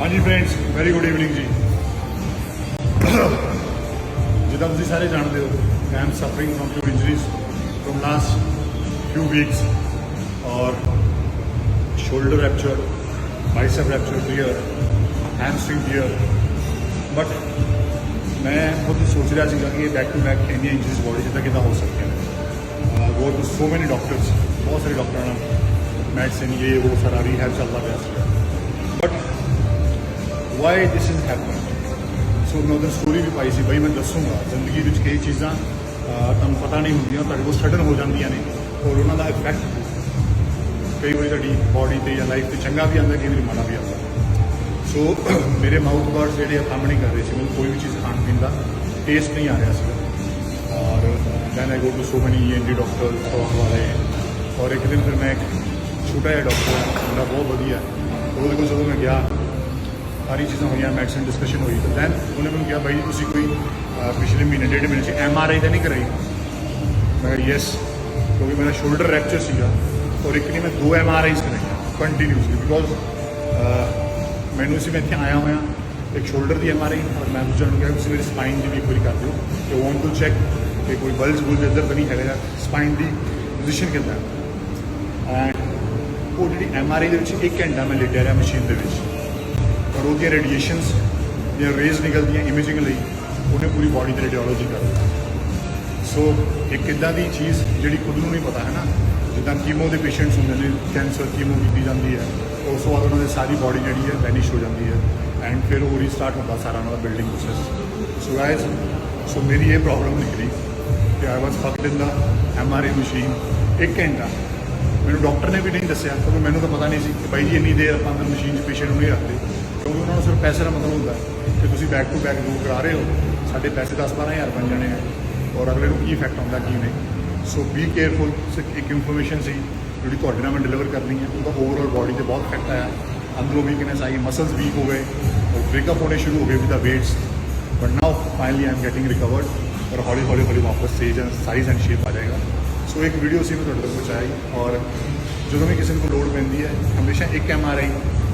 ਹਾਂਜੀ friends very good evening ਜੀ। ਜਿੱਦਾਂ ਤੁਸੀਂ ਸਾਰੇ ਜਾਣਦੇ ਹੋ I am suffering from few injuries from last few weeks ਔਰ shoulder rupture bicep rupture here hamstring here but ਮੈਂ ਖੁਦ ਸੋਚ ਰਿਹਾ ਸੀਗਾ ਕਿ ਇਹ ਬੈਕ ਟੂ ਬੈਕ ਇੰਨੀਆਂ ਇੰਜਰੀਜ਼ ਬੋਡੀ ਜਿੱਦਾਂ ਕਿੱਦਾਂ ਹੋ ਸਕਦੀਆਂ ਨੇ। Go to so many doctors ਬਹੁਤ ਸਾਰੇ ਡਾਕਟਰਾਂ ਨਾਲ ਮੈਡੀਸਿਨ ਇਹ ਉਹ ਸਾਰਾ ਰੀਹੈਬ ਚੱਲਦਾ ਪਿਆ ਸੀ। But why this is happening so ਮੈਂ ਉਹਦੀ ਸਟੋਰੀ ਵੀ ਪਾਈ ਸੀ ਬਈ, ਮੈਂ ਦੱਸੂਗਾ। ਜ਼ਿੰਦਗੀ ਵਿੱਚ ਕਈ ਚੀਜ਼ਾਂ ਤੁਹਾਨੂੰ ਪਤਾ ਨਹੀਂ ਹੁੰਦੀਆਂ, ਤੁਹਾਡੇ ਕੋਲ ਸਡਨ ਹੋ ਜਾਂਦੀਆਂ ਨੇ ਔਰ ਉਹਨਾਂ ਦਾ ਇਫੈਕਟ ਕਈ ਵਾਰੀ ਤੁਹਾਡੀ ਬਾਡੀ ਤੇ ਜਾਂ ਲਾਈਫ ਤੇ ਚੰਗਾ ਵੀ ਆਉਂਦਾ, ਕਈ ਵਾਰੀ ਮਾੜਾ ਵੀ ਆਉਂਦਾ। ਸੋ ਮੇਰੇ ਮਾਊਥ ਵਰਡਸ ਜਿਹੜੇ ਆ, ਕੰਮ ਨਹੀਂ ਕਰ ਰਹੇ ਸੀ, ਮੈਨੂੰ ਕੋਈ ਵੀ ਚੀਜ਼ ਖਾਣ ਪੀਣ ਦਾ ਟੇਸਟ ਨਹੀਂ ਆ ਰਿਹਾ ਸੀਗਾ ਔਰ then I go to so many ENT doctor talk ਵਾਲੇ ਔਰ ਇੱਕ ਦਿਨ ਫਿਰ ਮੈਂ ਇੱਕ ਛੋਟਾ ਜਿਹਾ ਡਾਕਟਰ ਹੈ ਜਿਹੜਾ ਬਹੁਤ ਵਧੀਆ। ਉਹਦੇ ਕੋਲ ਜਦੋਂ ਮੈਂ ਗਿਆ ਸਾਰੀ ਚੀਜ਼ਾਂ ਹੋਈਆਂ ਮੈਡੀਸਨ ਡਿਸਕਸ਼ਨ ਹੋਈ। ਤਾਂ ਦੈਨ ਉਹਨੇ ਮੈਨੂੰ ਕਿਹਾ, ਬਾਈ ਤੁਸੀਂ ਕੋਈ ਪਿਛਲੇ ਮਹੀਨੇ ਡੇਢ ਮਹੀਨੇ ਚ ਐਮ ਆਰ ਆਈ ਤਾਂ ਨਹੀਂ ਕਰਾਈ? ਮੈਂ ਕਿਹਾ ਯੈਸ ਕਿਉਂਕਿ ਮੇਰਾ ਸ਼ੋਲਡਰ ਰੈਪਚਰ ਸੀਗਾ ਔਰ ਇੱਕ ਨਹੀਂ, ਮੈਂ ਦੋ ਐਮ ਆਰ ਆਈਜ਼ ਕਰਾਈਆਂ ਕੰਟੀਨਿਊਸਲੀ ਬਿਕੋਜ਼ ਮੈਨੂੰ ਸੀ, ਮੈਂ ਇੱਥੇ ਆਇਆ ਹੋਇਆ, ਇੱਕ ਸ਼ੋਲਡਰ ਦੀ ਐਮ ਆਰ ਆਈ ਔਰ ਮੈਂ ਦੂਜਾ ਨੂੰ ਕਿਹਾ ਤੁਸੀਂ ਮੇਰੀ ਸਪਾਈਨ ਦੀ ਵੀ ਇੱਕ ਵਾਰੀ ਕਰ ਦਿਓ। ਕਿ ਵਾਂਟ ਟੂ ਚੈੱਕ ਕਿ ਕੋਈ ਬਲਜ ਬੁਲਜ ਇੱਧਰ ਤਾਂ ਨਹੀਂ ਹੈਗਾ ਸਪਾਈਨ ਦੀ ਪੋਜੀਸ਼ਨ ਕਿੱਦਾਂ। ਐਂਡ ਉਹ ਜਿਹੜੀ ਐਮ ਆਰ ਆਈ ਦੇ ਵਿੱਚ ਇੱਕ ਘੰਟਾ ਮੈਂ ਲੇਟਿਆ ਰਿਹਾ ਮਸ਼ੀਨ ਦੇ ਵਿੱਚ। ਔਰ ਉਹਦੀਆਂ ਰੇਡੀਏਸ਼ਨਸ ਜਾਂ ਰੇਜ਼ ਨਿਕਲਦੀਆਂ ਇਮੇਜਿੰਗ ਲਈ ਉਹਨੇ ਪੂਰੀ ਬਾਡੀ ਤੇ ਰੇਡੀਓਲੋਜੀ ਕਰ ਦਿੱਤੀ। ਸੋ ਇੱਕ ਇਦਾਂ ਦੀ ਚੀਜ਼ ਜਿਹੜੀ ਖੁਦ ਨੂੰ ਨਹੀਂ ਪਤਾ, ਹੈ ਨਾ? ਜਿੱਦਾਂ ਕੀਮੋ ਦੇ ਪੇਸ਼ੈਂਟਸ ਹੁੰਦੇ ਨੇ ਕੈਂਸਰ ਕੀਮੋ ਕੀਤੀ ਜਾਂਦੀ ਹੈ ਉਸ ਤੋਂ ਬਾਅਦ ਉਹਨਾਂ ਦੀ ਸਾਰੀ ਬਾਡੀ ਜਿਹੜੀ ਹੈ ਵੈਨਿਸ਼ ਹੋ ਜਾਂਦੀ ਹੈ ਐਂਡ ਫਿਰ ਉਹ ਰੀਸਟਾਰਟ ਹੁੰਦਾ ਸਾਰਾ ਉਹਨਾਂ ਦਾ building process so guys so ਮੇਰੀ ਇਹ ਪ੍ਰੋਬਲਮ ਨਿਕਲੀ ਕਿ I was fucked in the M R I machine ਇੱਕ ਘੰਟਾ। ਮੈਨੂੰ ਡਾਕਟਰ ਨੇ ਵੀ ਨਹੀਂ ਦੱਸਿਆ, ਕਿਉਂਕਿ ਮੈਨੂੰ ਤਾਂ ਪਤਾ ਨਹੀਂ ਸੀ ਕਿ ਬਾਈ ਜੀ ਇੰਨੀ ਦੇਰ ਆਪਾਂ ਮਸ਼ੀਨ 'ਚ ਪੇਸ਼ੈਂਟ ਨੂੰ ਨਹੀਂ ਰੱਖਦੇ। ਕਿਉਂਕਿ ਉਹਨਾਂ ਨੂੰ ਸਿਰਫ ਪੈਸੇ ਦਾ ਮਤਲਬ ਹੁੰਦਾ ਕਿ ਤੁਸੀਂ ਬੈਕ ਟੂ ਬੈਕ ਦੂਰ ਕਰਾ ਰਹੇ ਹੋ। ਸਾਡੇ ਪੈਸੇ 10 12000 ਬਣ ਜਾਣੇ ਆ ਔਰ ਅਗਲੇ ਨੂੰ ਕੀ ਇਫੈਕਟ ਆਉਂਦਾ, ਕੀ ਨਹੀਂ। ਸੋ ਬੀ ਕੇਅਰਫੁਲ ਇੱਕ ਇਨਫੋਰਮੇਸ਼ਨ ਸੀ ਜਿਹੜੀ ਤੁਹਾਡੇ ਨਾਲ ਮੈਂ ਡਿਲੀਵਰ ਕਰਨੀ ਹੈ। ਉਹਦਾ ਓਵਰਆਲ ਬਾਡੀ ਤੇ ਬਹੁਤ ਇਫੈਕਟ ਆਇਆ। ਅੰਦਰੋਂ ਵੀਕਨੈਸ ਆਈ ਮਸਲਸ ਵੀਕ ਹੋ ਗਏ ਔਰ ਬ੍ਰੇਕਅਪ ਹੋਣੇ ਸ਼ੁਰੂ ਹੋ ਗਏ with the weights but now finally I am getting recovered ਔਰ ਹੌਲੀ ਹੌਲੀ ਹੌਲੀ ਵਾਪਸ ਸੇਜ ਸਾਈਜ਼ ਐਂਡ ਸ਼ੇਪ ਆ ਜਾਏਗਾ। ਸੋ ਇੱਕ ਵੀਡੀਓ ਸੀ ਮੈਂ ਤੁਹਾਡੇ ਤੱਕ ਪਹੁੰਚਾਈ ਔਰ ਜਦੋਂ ਵੀ ਕਿਸੇ ਨੂੰ ਕੋਈ ਲੋੜ ਪੈਂਦੀ ਹੈ, ਹਮੇਸ਼ਾ ਇੱਕ ਐਮ ਆਰ ਆਈ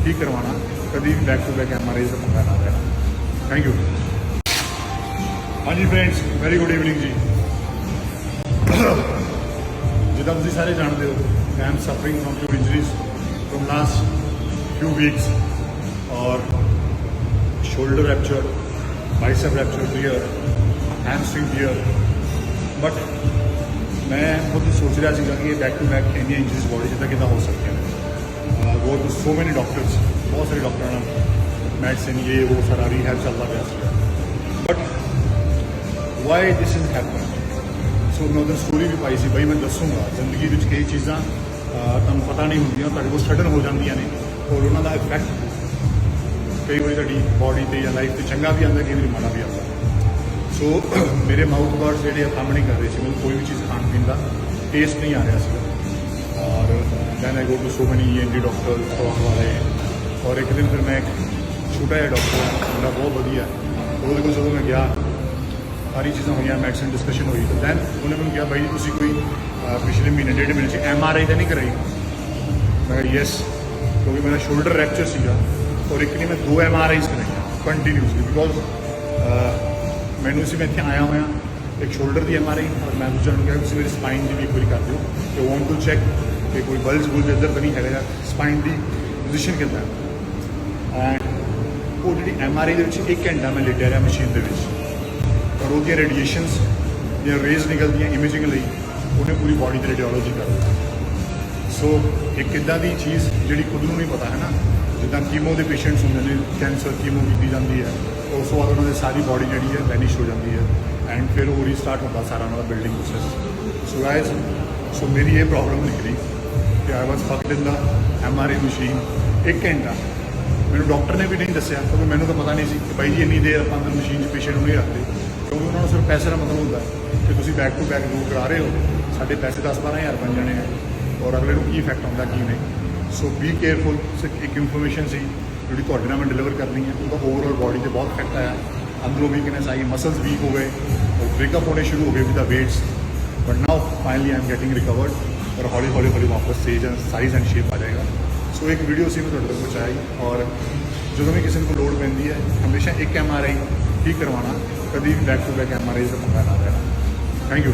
ਹੀ ਕਰਵਾਉਣਾ। ਕਦੀ ਵੀ back to back M R I ਦਾ ਪੰਗਾ ਨਾ ਲੈਣਾ ਥੈਂਕ ਯੂ ਹਾਂਜੀ ਫਰੈਂਡਸ ਵੈਰੀ ਗੁੱਡ ਈਵਨਿੰਗ ਜੀ ਜਿੱਦਾਂ ਤੁਸੀਂ ਸਾਰੇ ਜਾਣਦੇ ਹੋ I am suffering from few injuries from last few weeks ਔਰ shoulder rupture bicep rupture here hamstring here but ਮੈਂ ਖੁਦ ਸੋਚ ਰਿਹਾ ਸੀਗਾ ਕਿ ਇਹ ਬੈਕ ਟੂ ਬੈਕ ਇੰਨੀਆਂ ਇੰਜਰੀਜ਼ ਬੋਡੀ ਜਿੱਦਾਂ ਕਿੱਦਾਂ ਹੋ ਸਕਦੀਆਂ ਨੇ go to so many doctors ਬਹੁਤ ਸਾਰੇ ਡਾਕਟਰਾਂ ਨਾਲ ਮੈਡੀਸਿਨ ਇਹ, ਉਹ ਸਾਰਾ ਰੀਹੈਬ ਚੱਲਦਾ ਪਿਆ ਸੀ। But why this is happening so ਮੈਂ ਉਹਦੀ ਸਟੋਰੀ ਵੀ ਪਾਈ ਸੀ, ਬਈ ਮੈਂ ਦੱਸੂਗਾ। ਜ਼ਿੰਦਗੀ ਵਿੱਚ ਕਈ ਚੀਜ਼ਾਂ ਤੁਹਾਨੂੰ ਪਤਾ ਨਹੀਂ ਹੁੰਦੀਆਂ, ਤੁਹਾਡੇ ਕੋਲ ਸਡਨ ਹੋ ਜਾਂਦੀਆਂ ਨੇ ਔਰ ਉਹਨਾਂ ਦਾ ਇਫੈਕਟ ਕਈ ਵਾਰੀ ਤੁਹਾਡੀ ਬਾਡੀ ਤੇ ਜਾਂ ਲਾਈਫ ਤੇ ਚੰਗਾ ਵੀ ਆਉਂਦਾ, ਕਈ ਵਾਰੀ ਮਾੜਾ ਵੀ ਆਉਂਦਾ। ਸੋ ਮੇਰੇ ਮਾਊਥ ਵਰਡਸ ਜਿਹੜੇ ਆ, ਕੰਮ ਨਹੀਂ ਕਰ ਰਹੇ ਸੀ, ਮੈਨੂੰ ਕੋਈ ਵੀ ਚੀਜ਼ ਖਾਣ ਪੀਣ ਦਾ ਟੇਸਟ ਨਹੀਂ ਆ ਰਿਹਾ ਸੀਗਾ ਔਰ then I go to so many ENT doctor talk ਵਾਲੇ ਔਰ ਇੱਕ ਦਿਨ ਫਿਰ ਮੈਂ ਇੱਕ ਛੋਟਾ ਜਿਹਾ ਡਾਕਟਰ ਹੈ ਜਿਹੜਾ ਬਹੁਤ ਵਧੀਆ ਹੈ। ਉਹਦੇ ਕੋਲ ਜਦੋਂ ਮੈਂ ਗਿਆ ਸਾਰੀ ਚੀਜ਼ਾਂ ਹੋਈਆਂ ਮੈਡੀਸਨ ਡਿਸਕਸ਼ਨ ਹੋਈ ਤਾਂ ਦੈਨ ਉਹਨੇ ਮੈਨੂੰ ਕਿਹਾ ਬਾਈ ਜੀ ਤੁਸੀਂ ਕੋਈ ਅਹ, ਪਿਛਲੇ ਮਹੀਨੇ ਡੇਢ ਮਹੀਨੇ ਚ ਐਮ ਆਰ ਆਈ ਤਾਂ ਨਹੀਂ ਕਰਾਈ ਮੈਂ ਕਿਹਾ ਯੈਸ ਕਿਉਂਕਿ ਮੇਰਾ ਸ਼ੋਲਡਰ ਰੈਪਚਰ ਸੀਗਾ ਔਰ ਇੱਕ ਨਹੀਂ ਮੈਂ ਦੋ ਐਮ ਆਰ ਆਈਜ਼ ਕਰਾਈਆਂ ਕੰਟੀਨਿਊਸਲੀ ਬਿਕੋਜ਼ ਮੈਨੂੰ ਸੀ ਮੈਂ ਇੱਥੇ ਆਇਆ ਹੋਇਆ ਇੱਕ ਸ਼ੋਲਡਰ ਦੀ ਐਮ ਆਰ ਆਈ ਔਰ ਮੈਂ ਦੂਜਾ ਨੂੰ ਕਿਹਾ ਤੁਸੀਂ ਮੇਰੀ ਸਪਾਈਨ ਦੀ ਵੀ ਇੱਕ ਵਾਰੀ ਕਰ ਦਿਓ ਕਿ ਵਾਂਟ ਟੂ ਚੈੱਕ ਕਿ ਕੋਈ ਬਲਜ ਬੁਲਜ ਇੱਧਰ ਤਾਂ ਨਹੀਂ ਹੈਗਾ ਸਪਾਈਨ ਦੀ ਪੋਜੀਸ਼ਨ ਕਿੱਦਾਂ? ਐਂਡ ਉਹ ਜਿਹੜੀ ਐਮ ਆਰ ਆਈ ਦੇ ਵਿੱਚ ਇੱਕ ਘੰਟਾ ਮੈਂ ਲੇਟਿਆ ਰਿਹਾ ਮਸ਼ੀਨ ਦੇ ਵਿੱਚ। ਔਰ ਉਹਦੀਆਂ ਰੇਡੀਏਸ਼ਨਸ ਜਾਂ ਰੇਜ਼ ਨਿਕਲਦੀਆਂ ਇਮੇਜਿੰਗ ਲਈ ਉਹਨੇ ਪੂਰੀ ਬਾਡੀ ਦੀ ਰੇਡੀਓਲੋਜੀ ਕਰ ਦਿੱਤੀ। ਸੋ ਇੱਕ ਇਦਾਂ ਦੀ ਚੀਜ਼ ਜਿਹੜੀ ਖੁਦ ਨੂੰ ਨਹੀਂ ਪਤਾ ਹੈ ਨਾ ਜਿੱਦਾਂ ਕੀਮੋ ਦੇ ਪੇਸ਼ੈਂਟਸ ਹੁੰਦੇ ਨੇ ਕੈਂਸਰ ਕੀਮੋ ਕੀਤੀ ਜਾਂਦੀ ਹੈ ਉਸ ਤੋਂ ਬਾਅਦ ਉਹਨਾਂ ਦੀ ਸਾਰੀ ਬਾਡੀ ਜਿਹੜੀ ਹੈ ਵੈਨਿਸ਼ ਹੋ ਜਾਂਦੀ ਹੈ ਐਂਡ ਫਿਰ ਉਹ ਰੀਸਟਾਰਟ ਹੁੰਦਾ ਸਾਰਾ ਉਹਨਾਂ ਦਾ building process so guys so ਮੇਰੀ ਇਹ ਪ੍ਰੋਬਲਮ ਨਿਕਲੀ। ਕਿ I was fucked in the M R I machine ਇੱਕ ਘੰਟਾ। ਮੈਨੂੰ ਡਾਕਟਰ ਨੇ ਵੀ ਨਹੀਂ ਦੱਸਿਆ, ਕਿਉਂਕਿ ਮੈਨੂੰ ਤਾਂ ਪਤਾ ਨਹੀਂ ਸੀ ਕਿ ਬਾਈ ਜੀ ਇੰਨੀ ਦੇਰ ਆਪਾਂ ਅੰਦਰ ਮਸ਼ੀਨ 'ਚ ਪੇਸ਼ੈਂਟ ਨੂੰ ਨਹੀਂ ਰੱਖਦੇ। ਕਿਉਂਕਿ ਉਹਨਾਂ ਨੂੰ ਸਿਰਫ ਪੈਸੇ ਦਾ ਮਤਲਬ ਹੁੰਦਾ ਹੈ ਕਿ ਤੁਸੀਂ ਬੈਕ ਟੂ ਬੈਕ ਦੂਰ ਕਰਾ ਰਹੇ ਹੋ, ਸਾਡੇ ਪੈਸੇ 10 12000 ਬਣ ਜਾਣੇ ਆ ਔਰ ਅਗਲੇ ਨੂੰ ਕੀ ਇਫੈਕਟ ਆਉਂਦਾ, ਕੀ ਨਹੀਂ। ਸੋ ਬੀ ਕੇਅਰਫੁਲ ਇੱਕ ਇਨਫੋਰਮੇਸ਼ਨ ਸੀ ਜਿਹੜੀ ਤੁਹਾਡੇ ਨਾਲ ਮੈਂ ਡਿਲੀਵਰ ਕਰਨੀ ਹੈ। ਉਹਦਾ ਓਵਰਆਲ ਬਾਡੀ ਤੇ ਬਹੁਤ ਇਫੈਕਟ ਆਇਆ। ਅੰਦਰੋਂ ਵੀਕਨੈਸ ਆਈ ਮਸਲਸ ਵੀਕ ਹੋ ਗਏ। ਔਰ ਬ੍ਰੇਕਅਪ ਹੋਣੇ ਸ਼ੁਰੂ ਹੋ ਗਏ with the weights but now finally I am getting recovered ਔਰ ਹੌਲੀ ਹੌਲੀ ਹੌਲੀ ਵਾਪਸ ਸੇਜ ਸਾਈਜ਼ ਐਂਡ ਸ਼ੇਪ ਆ ਜਾਏਗਾ ਸੋ ਇੱਕ ਵੀਡੀਓ ਸੀ ਮੈਂ ਤੁਹਾਡੇ ਤੱਕ ਪਹੁੰਚਾਈ ਔਰ ਜਦੋਂ ਵੀ ਕਿਸੇ ਨੂੰ ਕੋਈ ਲੋੜ ਪੈਂਦੀ ਹੈ ਹਮੇਸ਼ਾ ਇੱਕ ਐਮ ਆਰ ਆਈ ਹੀ ਕਰਵਾਉਣਾ ਕਦੀ back to back M R I ਦਾ ਪੰਗਾ ਨਾ ਲੈਣਾ ਥੈਂਕ ਯੂ